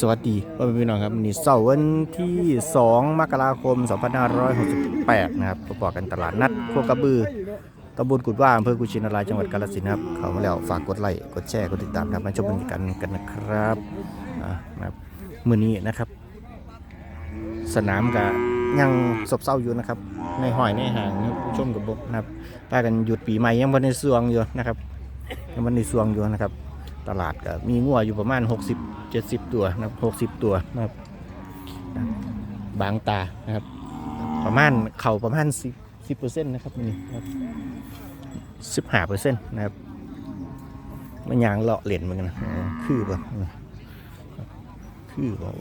สวัสดีพ่อแม่พี่น้องครับวันนี้เสาร์วันที่ 2 มกราคม 2568 นะครับประกอบกันตลาดนัดโคกระบือตำบลกุดว่าอำเภอกุชินารายจังหวัดกาฬสินธุ์ครับเข้ามาแล้วฝากกดไลค์กดแชร์กดติดตามครับมาชมบรรยากาศกันนะครับนะครับมื้อนี้นะครับ สนามกับยังซบเซาอยู่นะครับ ในห้อยในห่างผู้ชมกับบกนะครับป้ากันหยุดปีใหม่ยังวันในสวงอยู่นะครับยังวันในสวงอยู่นะครับ ตลาดก็มีงัวอยู่ประมาณ 60 70 ตัวนะครับ60 ตัวนะครับนะบางตานะครับ ประมาณเข่าประมาณ 10 10เปอร์เซ็นต์นะครับนี่นะครับ15เปอร์เซ็นต์นะครับมันยางเลาะเหรียญเหมือนกันนะอ๋อคือป่ะคือป่ะ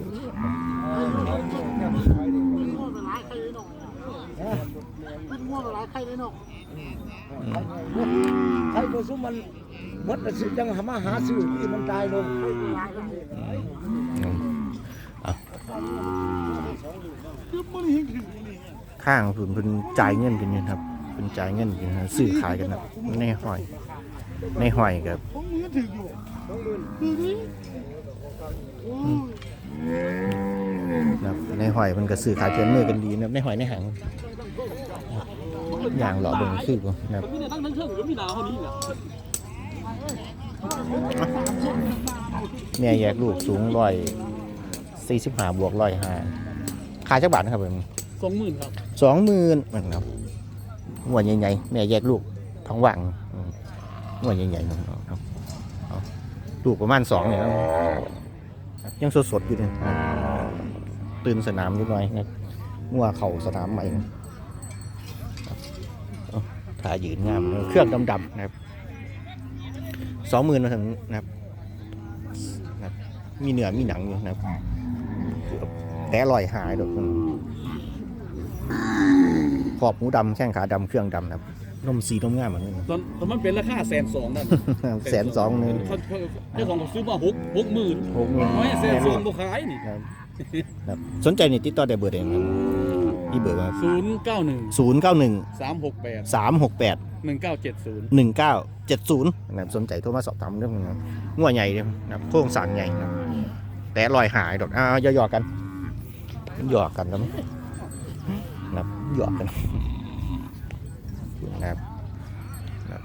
ใครก็ซุมมันห มดแล้วสิจังหามาหาซื้อที่มันตายลงข้างผืนเป็นจ่ายเงินกันอยู่ครับเป็นจ่ายเงินกันนะซื้อขายกันนะในหอย ในหอยกับนะครับในหอยมันก็ซื้อขายเกินมือกันดีนะครับในหอยในหางอย่างหล่อเบิ่งคือบ่นะครับมี แต่ตั้งทั้งเชิงหรือมีดาวเท่านี้แหละแม่แยกลูกสูงร้อยสี่สิบห้าบวกร้อยห้าขายจักบาทนะครับผมสองหมื่นครับสองหมื่นมันครับหัวใหญ่ๆแม่แยกลูกท้องว่างอืมหัวใหญ่ๆมันเอาเอาเอาลูกประมาณสองเนี่ยครับยังสดๆอยู่เลยตื่นสนามนิดหน่อยนะงัวเข่าสนามใหม่นะครับเอาถ่ายยืนงามเลยเครื่องดำๆนะครับ สองหมื่นมาถึงนะครับนะครับ มีเนื้อมีหนังอยู่นะครับ แต่ลอยหายดอกมันขอบหมูดำแข้งขาดำเครื่องดำนะครับนมสีนมงามเหมือนกันตอนตอนมันเป็นราคาแสนสองนั่นแสนสองหนึงเขาเขาเจ้าของเขาซื้อมาหกหกหมื่นหกหมื่นน้อยแสนสองบุขายนี่ครับครับสนใจนี่ติดต่อได้เบอร์เองครับ อีเบอร์ว่าศูนย์เก้าหนึ่งศูนย์เก้าหนึ่งสามหกแปดสามหกแปดหนึ่งเก้าเจ็ดศูนย์หนึ่งเก้าเจ็ดศูนย์นะครับสนใจโทรมาสอบถามเรื่องนะครับงัวใหญ่เลยนะครับโครงสร้างใหญ่นะครับแต่ลอยหายดอกอ่าหยอกๆกันหยอกกันแล้วมั้ยนะครับหยอกกันนะครับนะครับ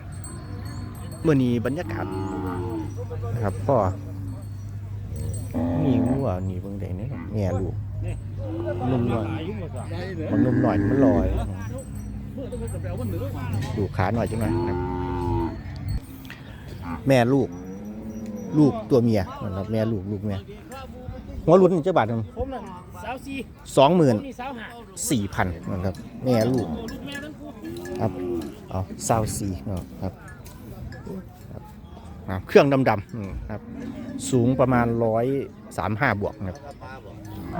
เมื่อนี้บรรยากาศนะครับพ่อมีงัวนี่เบิ่งได้เนี่ยแง่ลูก นุ่มหน่อยมันนุ่มหน่อยมันลอยดูขาหน่อยจังหน่อยนะครับแม่ลูก ลูกตัวเมียนะครับแม่ลูกลูกเมียหัวรุ่นเจ้าบาทมน่ะสองหมื่นสี่พันนะครับ แม่ลูก ครับเอาซาวซีนะครับเครื่องดำๆครับ สูงประมาณร้อยสามห้าบวกนะครับ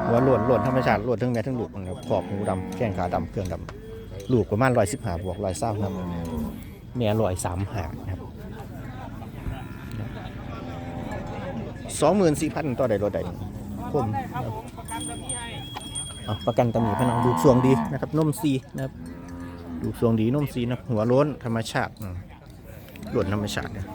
หัวโลดโลดธรรมชาติโลดทั้งแม่ทั้งลูกนะครับขอบหูดำแข้งขาดำเครื่องดำลูกประมาณร้อยสิบห้าบวกร้อยเศร้าครับแม่ร้อยสามหาครับสองหมื่นสี่พันต่อใดรถใดคมนครับเอประกันตำหนิพนังดูสวงดีนะครับนุ่มซีนะครับดูทรงดีนุ่มซีนะหัวล้นธรรมชาติหล่นธรรมชาติเนี่ย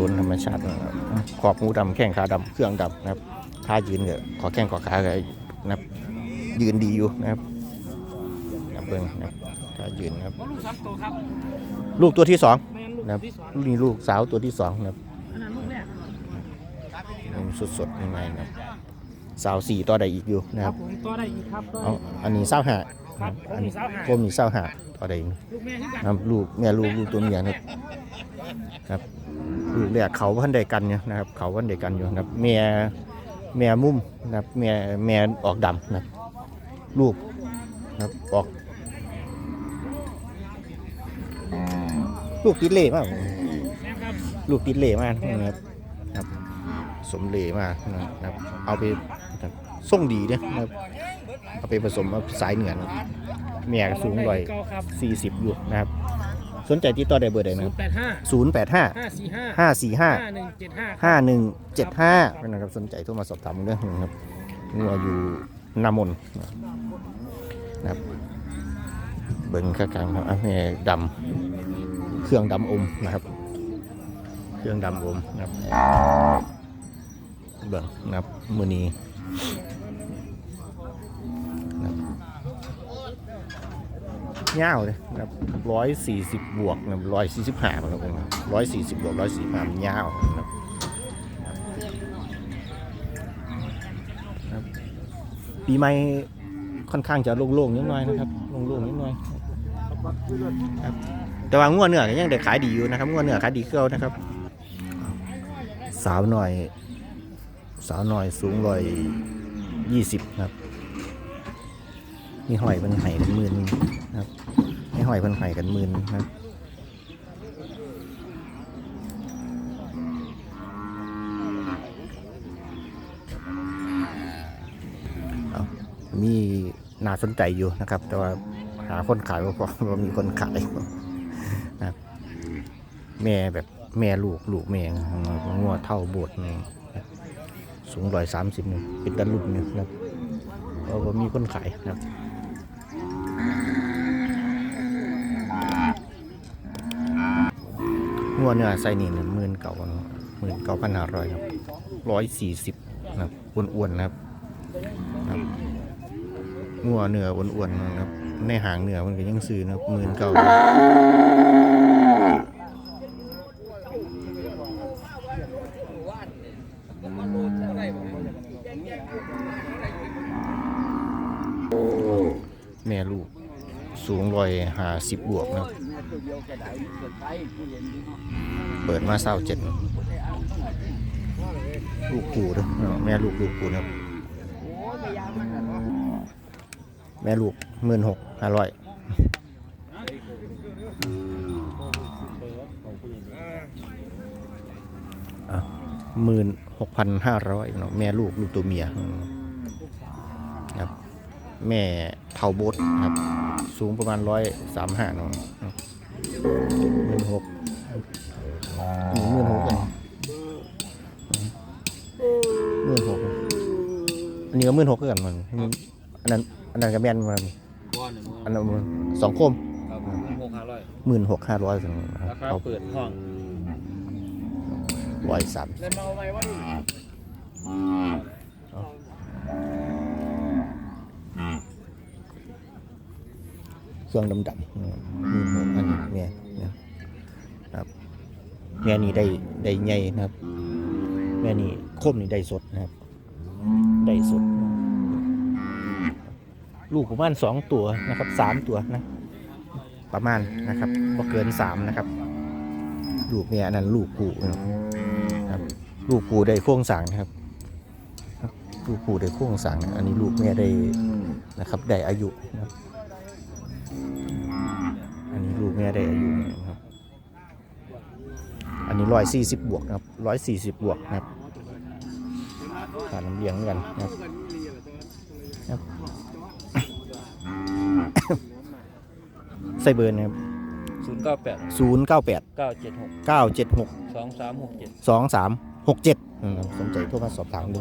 ล้นธรรมชาตินะครับขอบหูดำแข้งขาดำเครื่องดำนะครับท่ายืนก็ขอแข้งขอขาก็นะครับยืนดีอยู่นะครับนะครับเบิ้งนะครับท่ายืนนะครับ ลูกสามตัวครับลูกตัวที่สองแม่ลูกนะครับที่สองนี่ลูกสาวตัวที่สองนะครับอันนั้นลูกแรกสดสดๆใหม่ๆนะครับสาวสี่ต่อใดอีกอยู่นะคครัรับบผมตัวได้อีกครับตัวเอาอันนี้เศร้าหาครับอันนี้ผมมีเศร้าหาผมมีเศร้าหาต่อใดอีก ลูกแม่ที่กัน นะครับลูกแม่ลูกลูกตัวเมียนะครับ ครับลูกแรกเขาพันใดกันอยู่นะครับ เขาพันใดกันอยู่นะครับแม่แม่มุมนะครับแม่แม่ออกดำนะครับลูกนะครับออก ลูกติดเล่มากลูกติดเล่มากนะครับครับ สมเล่มากนะครับ เอาไปส่งดีเนี่ยนะครับเอาไปผสมกับสายเหนือนะแม่ก็สูงร้อยสี่สิบอยู่นะครับ สนใจติดต่อได้เบอร์ใดนะศูคนรับย์แปดห้าศูนย์แปดห้าห้าสี่ห้าห้าสี่ห้าห้าหนึ่งเจ็ดห้าห้าหนึ่งเจ็ดห้านะครับสนใจโทรมาสอบถามเรื่องนะครับงัวอยู่นามนนะครับเบิ้งข้างๆครับอะแม่ดำเครื่องดำอมนะครับ เครื่องดำอมนะครับเบิ่งนะครับมือนี้นะครับ ยาเลยนะครับร้อยสี่สิบบวกนะร้อยสี่สิบห้าครับร้อยสี่สิบบวกร้อยสี่ห้ายานะครับนะครับปีใหม่ค่อนข้างจะโล่งๆนิดหน่อยนะครับโล่งๆนิดหน่อยครับแต่ว่างัวเนื้อก็ยังได้ขายดีอยู่นะครับงัวเนื้อขายดีเก่านะครับ สาวหน่อย สาวหน่อยสูงร้อยยี่สิบครับ มีหอยเป็นไห่กันหมื่นนะครับมีหอยเป็นไห่กันหมื่นนะครับมีน่าสนใจอยู่นะครับ แต่ว่าหาคนขายว่าพอว่ามีคนขายนะครับแม่แบบแม่ลูกลูกแม่งัวเท่าบดนี่สูงร้อยสามสิบนี่เป็นตะลุ่นนี่นะครับเพราะว่ามีคนขายนะครับ งัวเนื้อไซนี่หนึ่งหมื่นเก่าหมื่นเก้าพันห้าร้อยครับร้อยสี่สิบนะครับอ้วนๆนะครับครับงัวเนื้ออ้วนๆนะครับ ในหางเนื้อมันก็ยังซื้อนะครับหมื่นเก้าแม่ลูกสูงร้อยห้าสิบบวกนะครับ เปิดมาเศร้าเจ็ดลูกปูด้วยแม่ลูกลูกปูนะครับแม่ลูกหมื่นหกห้าร้อยหมื่นหกพันห้าร้อยเนาะแม่ลูกลูกตัวเมียครับแม่เท่าบดครับ สูงประมาณร้อยสามห้าเนาะ หมื่นหกหนึ่งหมื่นหกกันหมื่นหกอันนี้ก็หมื่นหกกันมันอันนั้นอันนั้นก็แม่นมันก้อนหนึ่งอันนั้นมันสองโคมครับหกห้าร้อยหมื่นหกห้าร้อยถึงราคาเขาเปิดห้องร้อยสามเล่นมาเอาไว้ว่าเครื่องดำดำ แม่นี่ได้ได้ใหญ่นะครับ แม่นี่โคมนี่ได้สดนะครับ ได้สด ลูกประมาณสองตัวนะครับสามตัวนะ ประมาณนะครับบ่เกินสามนะครับ ลูกเนี่ยอันนั้นลูกกูนะครับ ลูกกูได้โค้งสร้างนะครับ ลูกกูได้โค้งสร้างอันนี้ลูกแม่ได้นะครับได้อายุนะครับ อันนี้ลูกแม่ได้อายุนะครับ อันนี้ร้อยสี่สิบบวกนะครับร้อยสี่สิบบวกนะครับขาน้ำเลี้ยงเหมือนกันนะครับครับใส่เบอร์นะครับศูนย์เก้าแปดศูนย์เก้าแปดเก้าเจ็ดหกเก้าเจ็ดหกสองสามหกเจ็ดสองสามหกเจ็ดสนใจโทรมาสอบถามดู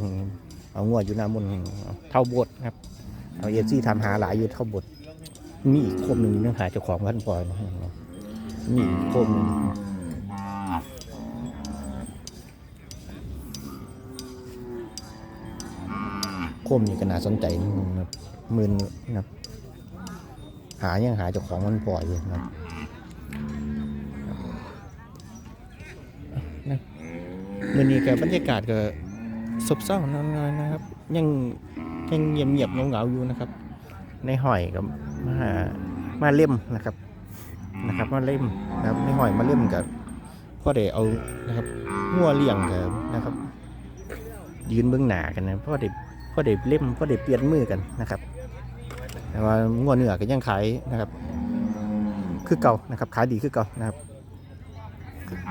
เอางวดอยู่หน้ามุนเท่าบดครับเอาเอซี่ทำหาหลายอยู่เท่าบดมีอีกคมหนึ่งเรื่องหาเจ้าของพันปล่อยนะมีอีกคมหนึ่ง คมนี่ก็น่าสนใจนะครับมื่นนะครับ หายังหาเจ้าของมันปล่อยอยู่นะครับมื่อนี้กับบรรยากาศก็ซบเศร้าน้อยๆนะครับ ยังยังเงียบเงียบๆเงาๆอยู่นะครับ ในหอยกับมามาเล่มนะครับนะครับมาเล่มนะครับในหอยมาเล่มกับพ่อเดเอานะครับงัวเลี้ยงกับนะครับ ยืนเบื้องหน้ากันนะพ่อเดพ่ อเดเล่มพ่อเดเปลี่ยนมือกันนะครับ แต่ว่างัวเนื้อก็ยังขายนะครับ คือเก่านะครับขายดีคือเก่านะครับ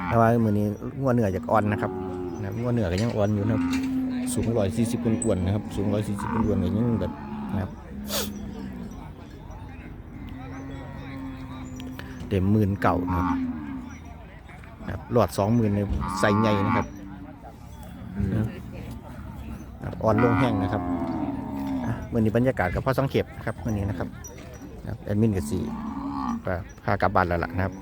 แต่ว่ามือนี้งัวเหนือจากอ่อนนะครับนะครับงัวเหนือก็ยังอ่อนอยู่นะครับ สูงร้อยสี่สิบกวนๆนะครับ สูงร้อยสี่สิบกวนๆก็ยังแบบนะครับเต็มหมื่นเก่านะครับนะครับหลอดสองหมื่นในใส่ใหญ่นะครับนะครับ อ่อนลงแห้งนะครับอะมื่อนี้บรรยากาศกับพ่อสังเขปนะครับมื่อนี้นะครับแอดมินกับสี่พากลับบ้านแล้วล่ะนะครับ